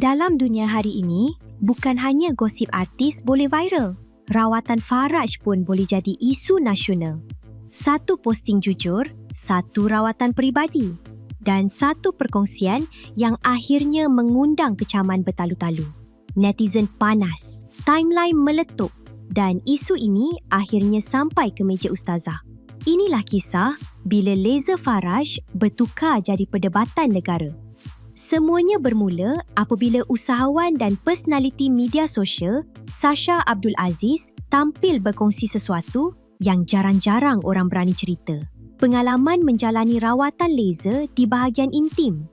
Dalam dunia hari ini, bukan hanya gosip artis boleh viral. Rawatan Faraj pun boleh jadi isu nasional. Satu posting jujur, satu rawatan peribadi dan satu perkongsian yang akhirnya mengundang kecaman bertalu-talu. Netizen panas, timeline meletup dan isu ini akhirnya sampai ke meja ustazah. Inilah kisah bila Leza Faraj bertukar jadi perdebatan negara. Semuanya bermula apabila usahawan dan personaliti media sosial Sasha Abdul Aziz tampil berkongsi sesuatu yang jarang-jarang orang berani cerita. Pengalaman menjalani rawatan laser di bahagian intim.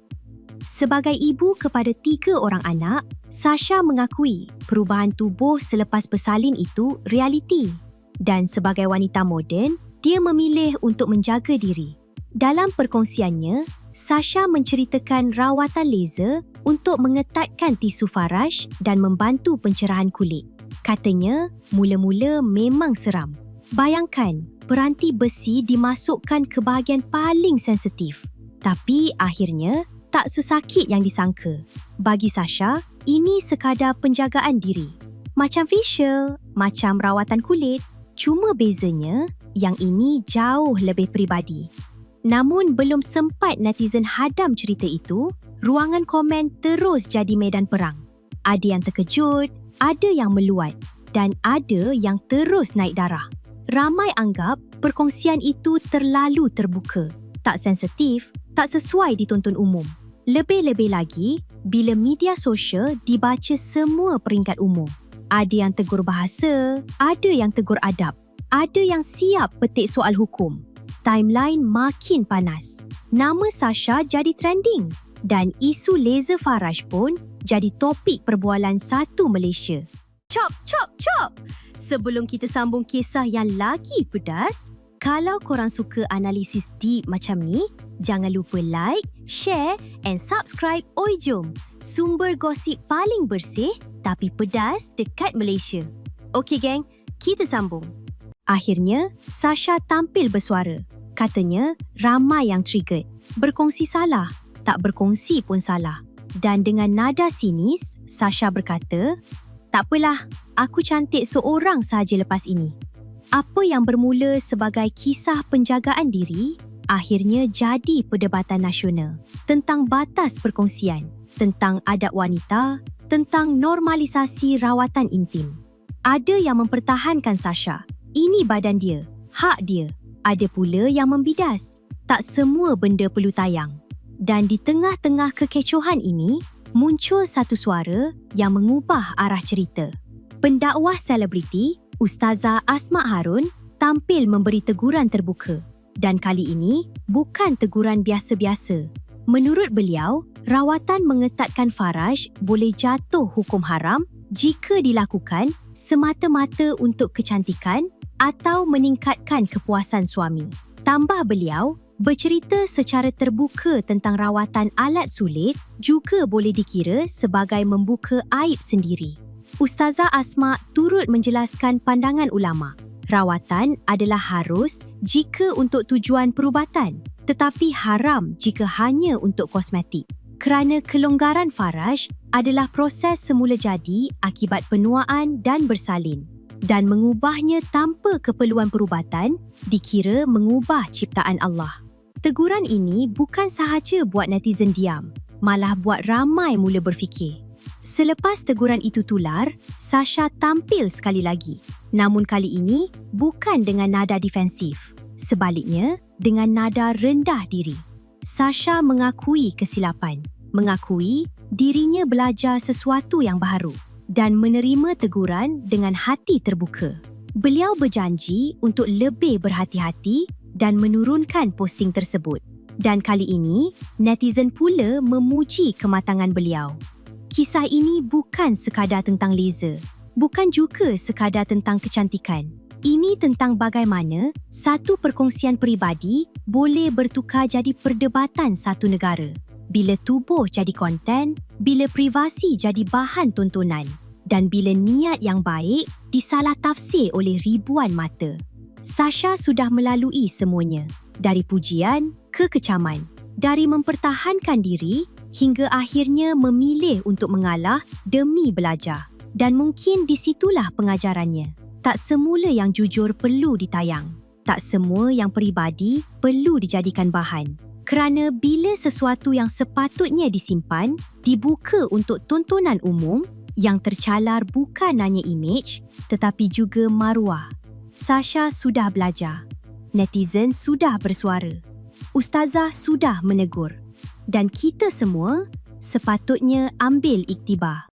Sebagai ibu kepada tiga orang anak, Sasha mengakui perubahan tubuh selepas bersalin itu realiti. Dan sebagai wanita moden, dia memilih untuk menjaga diri. Dalam perkongsiannya, Sasha menceritakan rawatan laser untuk mengetatkan tisu faraj dan membantu pencerahan kulit. Katanya, mula-mula memang seram. Bayangkan, peranti besi dimasukkan ke bahagian paling sensitif. Tapi akhirnya, tak sesakit yang disangka. Bagi Sasha, ini sekadar penjagaan diri. Macam facial, macam rawatan kulit. Cuma bezanya, yang ini jauh lebih peribadi. Namun belum sempat netizen hadam cerita itu, ruangan komen terus jadi medan perang. Ada yang terkejut, ada yang meluat dan ada yang terus naik darah. Ramai anggap perkongsian itu terlalu terbuka, tak sensitif, tak sesuai ditonton umum. Lebih-lebih lagi, bila media sosial dibaca semua peringkat umum. Ada yang tegur bahasa, ada yang tegur adab, ada yang siap petik soal hukum timeline makin panas. Nama Sasha jadi trending dan isu laser Faraj pun jadi topik perbualan satu Malaysia. Chop, chop, chop! Sebelum kita sambung kisah yang lagi pedas, kalau korang suka analisis deep macam ni, jangan lupa like, share and subscribe Oi Jom, sumber gosip paling bersih tapi pedas dekat Malaysia. Okey geng, kita sambung. Akhirnya, Sasha tampil bersuara Katanya, ramai yang triggered. Berkongsi salah, tak berkongsi pun salah. Dan dengan nada sinis, Sasha berkata, Tak apalah, aku cantik seorang sahaja lepas ini. Apa yang bermula sebagai kisah penjagaan diri, akhirnya jadi perdebatan nasional tentang batas perkongsian, tentang adab wanita, tentang normalisasi rawatan intim. Ada yang mempertahankan Sasha. Ini badan dia, hak dia, ada pula yang membidas. Tak semua benda perlu tayang. Dan di tengah-tengah kekecohan ini, muncul satu suara yang mengubah arah cerita. Pendakwah selebriti, Ustazah Asma Harun, tampil memberi teguran terbuka. Dan kali ini, bukan teguran biasa-biasa. Menurut beliau, rawatan mengetatkan Faraj boleh jatuh hukum haram jika dilakukan semata-mata untuk kecantikan atau meningkatkan kepuasan suami. Tambah beliau, bercerita secara terbuka tentang rawatan alat sulit juga boleh dikira sebagai membuka aib sendiri. Ustazah Asma turut menjelaskan pandangan ulama. Rawatan adalah harus jika untuk tujuan perubatan, tetapi haram jika hanya untuk kosmetik. Kerana kelonggaran faraj adalah proses semula jadi akibat penuaan dan bersalin dan mengubahnya tanpa keperluan perubatan dikira mengubah ciptaan Allah. Teguran ini bukan sahaja buat netizen diam, malah buat ramai mula berfikir. Selepas teguran itu tular, Sasha tampil sekali lagi. Namun kali ini bukan dengan nada defensif. Sebaliknya, dengan nada rendah diri. Sasha mengakui kesilapan, mengakui dirinya belajar sesuatu yang baru dan menerima teguran dengan hati terbuka. Beliau berjanji untuk lebih berhati-hati dan menurunkan posting tersebut. Dan kali ini, netizen pula memuji kematangan beliau. Kisah ini bukan sekadar tentang laser, bukan juga sekadar tentang kecantikan. Ini tentang bagaimana satu perkongsian peribadi boleh bertukar jadi perdebatan satu negara bila tubuh jadi konten, bila privasi jadi bahan tontonan dan bila niat yang baik disalah tafsir oleh ribuan mata. Sasha sudah melalui semuanya, dari pujian ke kecaman, dari mempertahankan diri hingga akhirnya memilih untuk mengalah demi belajar. Dan mungkin di situlah pengajarannya. Tak semula yang jujur perlu ditayang. Tak semua yang peribadi perlu dijadikan bahan. Kerana bila sesuatu yang sepatutnya disimpan, dibuka untuk tontonan umum, yang tercalar bukan hanya imej tetapi juga maruah. Sasha sudah belajar. Netizen sudah bersuara. Ustazah sudah menegur. Dan kita semua sepatutnya ambil iktibar.